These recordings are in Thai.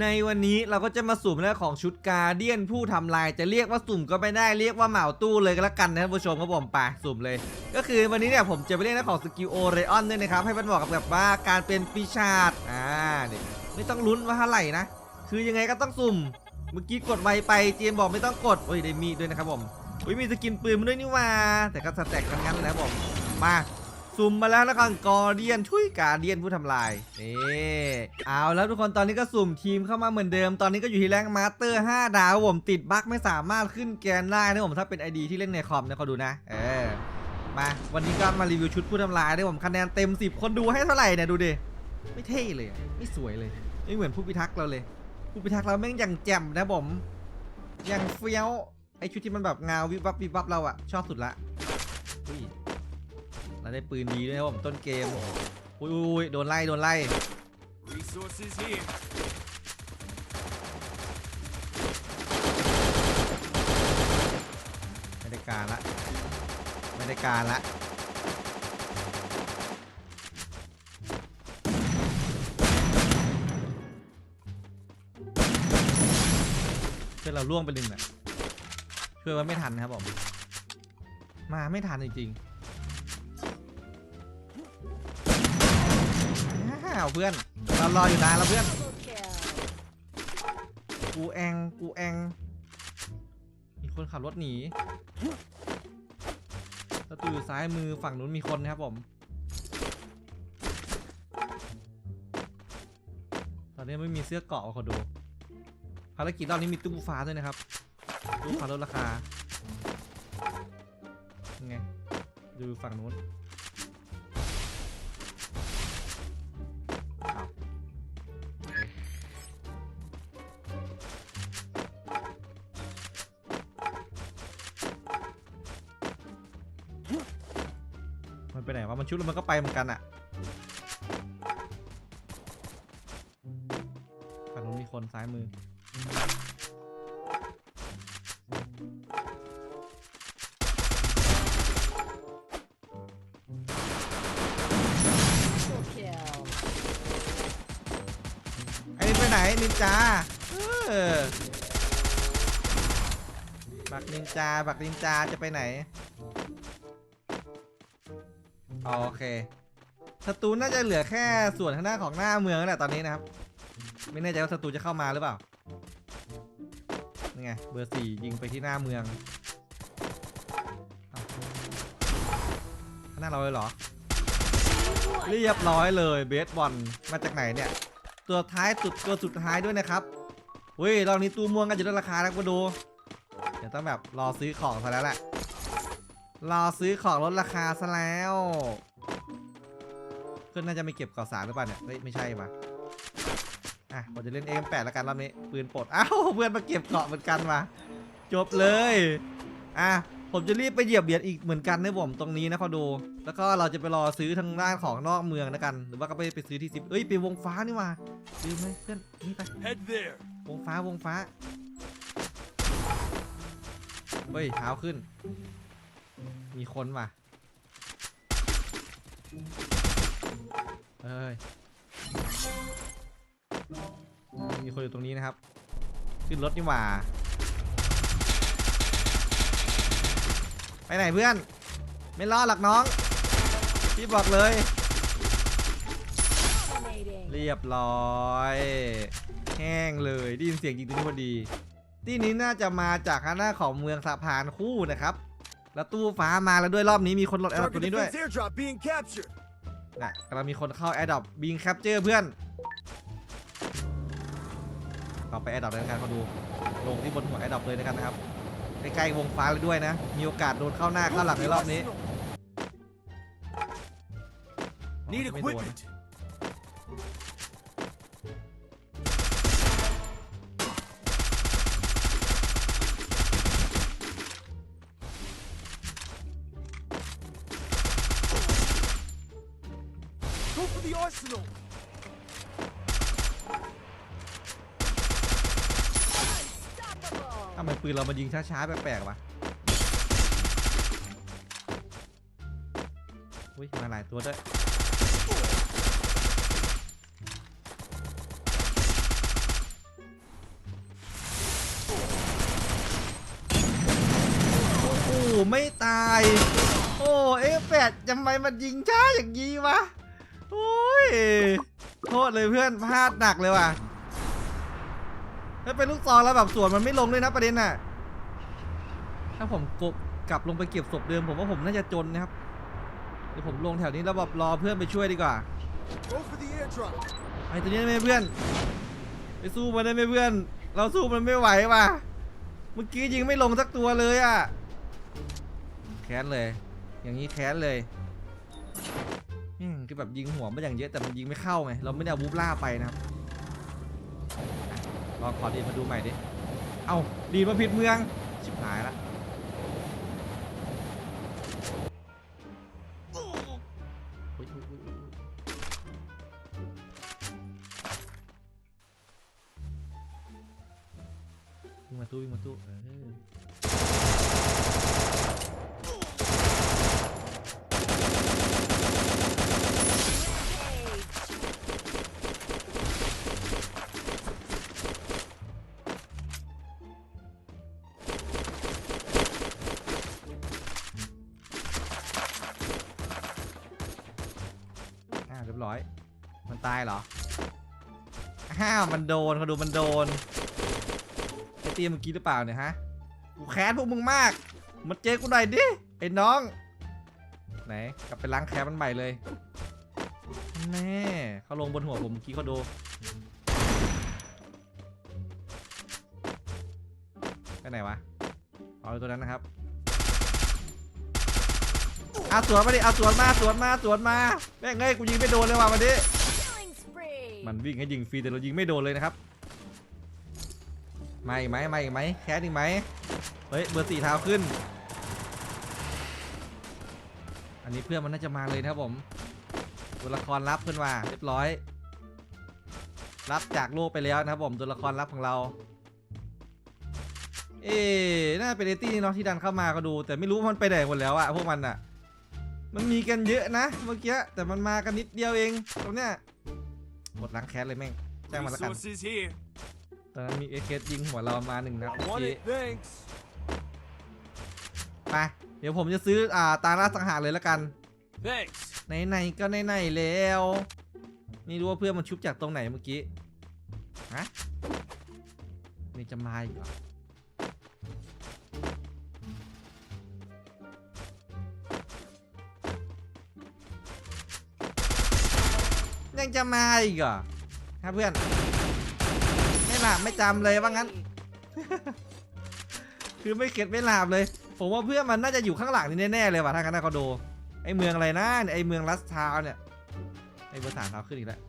ในวันนี้เราก็จะมาสุ่มเรื่องของชุดการเดียนผู้ทำลายจะเรียกว่าสุ่มก็ไม่ได้เรียกว่าเหมาตู้เลยก็แล้วกันนะท่านผู้ชมครับผมไปสุ่มเลย ก็คือวันนี้เนี่ยผมจะไปเล่นเรื่องของสกิลโอเรออนด้วยนะครับให้มันบอกกับแบบว่าการเป็นปีชาจอ่าเนี่ยไม่ต้องลุ้นว่าเท่าไหร่นะ คือยังไงก็ต้องสุ่ม เมื่อกี้กดไวไปเจมบอกไม่ต้องกดโอ้ยได้มีด้วยนะครับผมอุ้ยมีสกินปืนมาด้วยนี่ว่าแต่ก็สแต็กกันงั้นนะครับผมมา สุ่มมาแล้วแล้วกันกอรเดียนช่วยกาเดียนผู้ทำลายนี่เอาแล้วทุกคนตอนนี้ก็สุ่มทีมเข้ามาเหมือนเดิม ตอนนี้ก็อยู่ที่แรงมาสเตอร์ 5 ดาวผมติดบั๊กไม่สามารถขึ้นแกนได้นะผมถ้าเป็น ID ที่เล่นในคอมนะเขาดูนะ เออมาวันนี้ก็มารีวิวชุดผู้ทำลายได้ผมคะแนนเต็ม 10 คนดูให้เท่าไหร่เนี่ยดูดิไม่เท่เลยไม่สวยเลยไม่เหมือนผู้พิทักษ์เราเลย ผู้พิทักษ์เราแม่งอย่างแจ่มนะผมอย่างเฟี้ยวไอชุดที่มันแบบเงาวิบวับวิบวับเราอะชอบสุดละ อุ้ยเราได้ปืนดีด้วยนะผมต้นเกมอุ้ยอุ้ยอุ้ยโดนไล่โดนไล่ Resources here. ไม่ได้การละไม่ได้การละเพื่อนเราล่วงไปหนึ่งน่ะช่วยไว้ไม่ทันนะครับผมมาไม่ทันจริงๆาวเพื่อนเรารออยู่นานแล้วเพื่อน กูแองกูแองมีคนขับรถหนีประตูอยู่ซ้ายมือฝั่งนู้นมีคนนะครับผม ตอนนี้ไม่มีเสื้อเกาะขอดู ภารกิจรอบนี้มีตู้ฟ้าด้วยนะครับตู้ฟ้าลดราคาไงดูฝั่งนู้น มันไปไหนวะมันชุดแล้วมันก็ไปเหมือนกันอะฝั่งนู้นมีคนซ้ายมือ Double kill. ไอ้นี่ไปไหนนินจาเออบักนินจาบักนินจาจะไปไหน โอเคศัตรูน่าจะเหลือแค่ส่วนข้างหน้าของหน้าเมืองแหละตอนนี้นะครับ ไม่แน่ใจว่าศัตรูจะเข้ามาหรือเปล่านี่ไงเบอร์สี่ยิงไปที่หน้าเมืองข้างหน้าเราเลยเหรอ เรียบร้อยเลยเบสบอลมาจากไหนเนี่ย ตัวท้ายสุดตัวสุดท้ายด้วยนะครับเฮ้ยรอบนี้ตู้ม่วงก็จะลดราคาแล้วมาดูเดี๋ยวต้องแบบรอซื้อของซะแล้วแหละ รอซื้อของลดราคาซะแล้วเพื่อนน่าจะไม่เก็บก่อสารหรือเปล่าเนี่ยเฮ้ยไม่ใช่ปะอะผมจะเล่น M8 แล้วกันรอบนี้ปืนปลดอ้าวเพื่อนมาเก็บเกาะเหมือนกันมาจบเลยอะผมจะรีบไปเหยียบเหรียญอีกเหมือนกันนะผมตรงนี้นะเขาดู แล้วก็เราจะไปรอซื้อทางด้านของนอกเมืองแล้วกัน หรือว่าก็ไปไปซื้อที่ซิปเอ้ยไปวงฟ้านี่มาลืมไหมเพื่อนนี่ไป Head there. วงฟ้าวงฟ้าเฮ้ยเท้าขึ้น มีคนว่ะเฮ้ย มีคนอยู่ตรงนี้นะครับ ขึ้นรถนี่หว่า ไปไหนเพื่อน ไม่รอดหรอกน้อง พี่บอกเลย เรียบร้อย แห้งเลยได้ยินเสียงจริงตรงนี้พอดี ที่นี้น่าจะมาจากข้างหน้าของเมืองสะพานคู่นะครับ แล้วตู้ฟ้ามาแล้วด้วยรอบนี้มีคนหลดแอร์ตัว Target นี้ด้วย defense airdrop being captured. นะกำลังมีคนเข้าแอร์ดอปบิงแคปเจอร์เพื่อนเราไปแอร์ดอปเลยกันเขาดู ลงที่บนหัวแอร์ดอปเลยนะครับนะครับใกล้ๆวงฟ้าเลยด้วยนะ มีโอกาสโดนเข้าหน้าเข้าหลังในรอบนี้ Need ไม่โดน Go for the arsenal! ทำไมปืนเรามันยิงช้าๆ แปลกๆวะอุ้ยมาหลายตัวด้วย โอ้โหไม่ตาย โอ้ เอฟแปดทำไมมันยิงช้าอย่างนี้วะ โอ้ยโทษเลยเพื่อนพลาดหนักเลยว่ะถ้าเป็นลูกซองแล้วแบบสวนมันไม่ลงด้วยนะประเด็นน่ะ ถ้าผมกบกลับลงไปเก็บศพเดิมผมว่าผมน่าจะจนนะครับ เดี๋ยวผมลงแถวนี้แล้วแบบรอเพื่อนไปช่วยดีกว่า ไอ้ตัวนี้ได้ไหมเพื่อน ไปสู้มันได้ไหมเพื่อน เราสู้มันไม่ไหวว่ะ เมื่อกี้ยิงไม่ลงสักตัวเลยอะ แค้นเลย อย่างนี้แค้นเลย คือแบบยิงหัวม่อย่างเยอะแต่มันยิงไม่เข้าไงเราไม่ได้เอาบูบล่าไปนะครับลองขอดีมาดูใหม่ดิเอาดีมาผิดเมืองชิบหายละวิ่งมาตู้วิ่งมาตู้ เหรออ้าวมันโดนเขาดูมันโดนไอเตียเมื่อกี้หรือเปล่าเนี่ยฮะกูแค้นพวกมึงมากมาเจอกูหน่อยดิไอ้น้อง ไหนกลับไปล้างแค้นมันใหม่เลยแน่เขาลงบนหัวผมเมื่อกี้เขาดูไปไหนวะเอาตัวนั้นนะครับอาสวนมาดิเอาสวนมาสวนมาสวนมาแม่งเอ้ยกูยิงไม่โดนเลยว่ะมาดิ Killing spree. มันวิ่งให้ยิงฟรีแต่เรายิงไม่โดนเลยนะครับมาอีกไหมมาอีกไหมแคสอีกไหมเฮ้ยเบอร์สี่เท้าขึ้น อันนี้เพื่อนมันน่าจะมาเลยนะครับผมตัวละครรับเพื่อนว่าเรียบร้อย รับจากโลกไปแล้วนะครับผมตัวละครรับของเรา เอ๊น่าเป็นเอตี้นี่เนาะที่ดันเข้ามาก็ดู แต่ไม่รู้ว่ามันไปไหนหมดแล้วอะพวกมันอะมันมีกันเยอะนะเมื่อกี้แต่มันมากันนิดเดียวเองตรงเนี้ย หมดล้างแค้นเลยแม่งแจ้งมาแล้วกัน Resources here. ตอนนั้นมีเอเคยิงหัวเรามาหนึ่งนัด I เมื่อ want กี้ it. Thanks. ไปเดี๋ยวผมจะซื้ออ่าตาล่าสังหารเลยแล้วกัน Thanks. ไหนๆก็ไหนๆแล้วนี่รู้ว่าเพื่อนมันชุบจากตรงไหนเมื่อกี้ฮะนี่จะมาอีกเหรอ ยังจะมาอีกเหรอฮะเพื่อน ไม่หลับไม่จำเลยว่างั้น คือไม่เก็ตไม่หลับเลย ผมว่าเพื่อนมันน่าจะอยู่ข้างหลังนี่แน่ๆเลยว่ะถ้างั้นนะเขาดูไอเมืองอะไรนะเนี่ยไอเมืองลัสทาวน์เนี่ยไอเบอร์สามเท้าขึ้นอีกแล้ว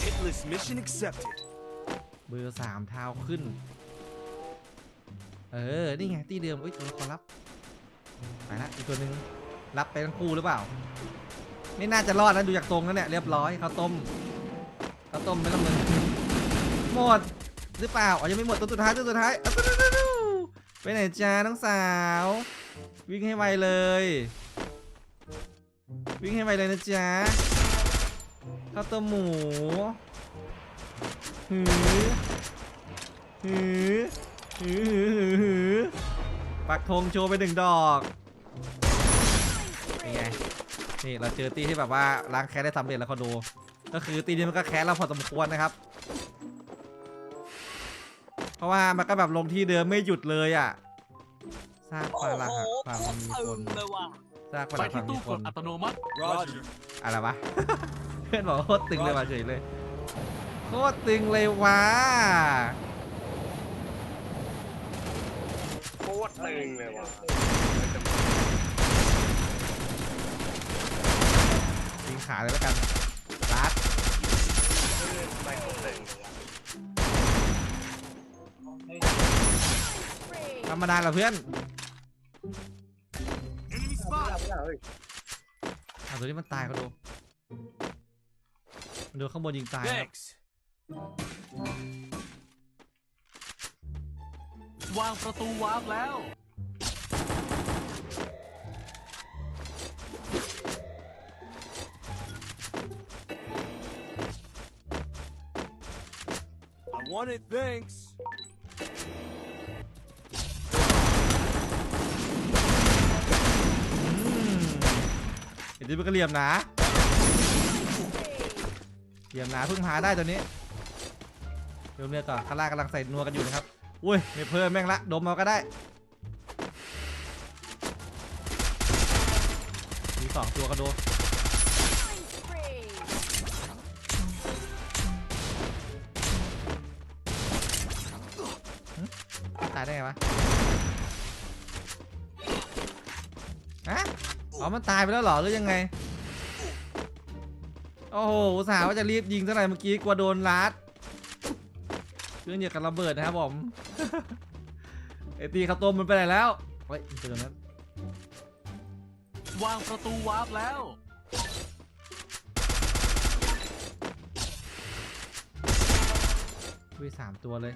Hitless mission accepted. เบอร์สามเท้าขึ้น เออ นี่ไงที่เดิมเอ้ยตัวละครรับ ไปละอีกตัวหนึ่งรับไปทั้งคู่หรือเปล่า ไม่น่าจะรอดนะดูจากตรงแล้วเนี่ยเรียบร้อยข้าวต้มข้าวต้มไม่ต้องเงินหมดหรือเปล่าอ๋อยังไม่หมดตัวสุดท้ายตัวสุดท้ายไปไหนจ้าน้องสาว วิ่งให้ไวเลย วิ่งให้ไวเลยนะจ๊ะข้าวต้มหมูหือหือหือหือหือปักธงโชว์ไปหนึ่งดอกเป็นไง นี่เราเจอตีที่แบบว่าล้างแค้นได้สำเร็จแล้วเขาดูก็คือตีนี้มันก็แค้นเราพอสมควรนะครับ เพราะว่ามันก็แบบลงที่เดิมไม่หยุดเลยอะสร้างปลาหลักหักความมันมีคนเลยว่ะสร้างปลาหไปลักควาที่มมีตู้คกนดอัตโนมัติ Roger. อะไรวะ เพื่อนบอกว่าโคตรตึงเลยว่ะเฉยเลยโคตรตึงเลยวะโคตรตึงเลยว่ะ งขาเลยแล้วกันรัดไม่คตรตึงเลยธรรมดาเหรอเพื่อนเอะตัวนี้มันตายเขาดูมันดูข้างบนยิงตายครับ วางประตูวาร์ปแล้ว Want it, thanks. เดี๋ยวมันก็เหลี่ยมนะเหลี่ยมนะเพิ่งหาได้ตัวนี้เริ่มเรียกก่อนข้างล่างกำลังใส่นัวกันอยู่นะครับ อุ้ยไม่เพิ่มแม่งละดมเอาก็ได้มีสองตัวกระโดด ตายได้ไงวะฮะอ๋อมันตายไปแล้วเหรอหรือยังไง โอ้โหอุตส่าห์ว่าจะรีบยิงเท่าไหร่เมื่อกี้กลัวโดนลัดเครื่องเหยียบกับระเบิดนะครับผมไอตีข้าวต้มมันไปไหนแล้วเฮ้ยมันเป็นตรงนั้นวางประตูวาร์ปแล้ววิสามตัวเลย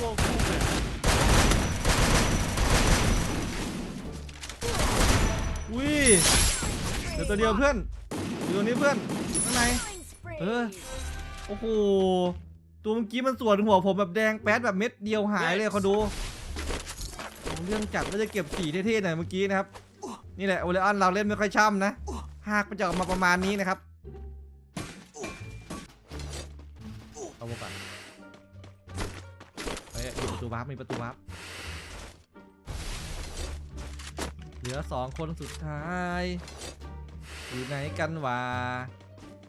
ชั่งเลยเดี๋ยวตัวเดียวเพื่อนอยู่ตรงนี้เพื่อนข้างใน เออ โอ้โห ตัวเมื่อกี้มันสวนหัวผมแบบแดงแป๊ดแบบเม็ดเดียวหายเลยเขาดู เรื่องจัดว่าจะเก็บสีเท่ๆหน่อยเมื่อกี้นะครับ นี่แหละโอเลออนเราเล่นไม่ค่อยช่ำนะหากมันจะออกมาประมาณนี้นะครับ วาร์ปมีประตูวาร์ปเหลือสองคนสุดท้าย อยู่ไหนกันวะ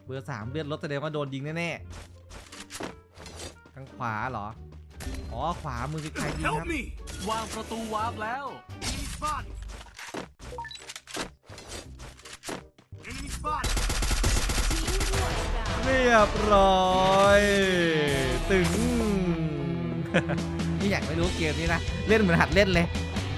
เบอร์สามเลือดรถแสดงว่าโดนยิงแน่ๆทางขวาเหรอ อ๋อขวามือคือใครยิงค Help รับ me! วางประตูวาร์ปแล้ว Enemy spotted! Enemy spotted! Team bloodbound. เรียบร้อย ตึงนี่ อยากไม่รู้เกมนี้นะ เล่นเหมือนหัดเล่นเลย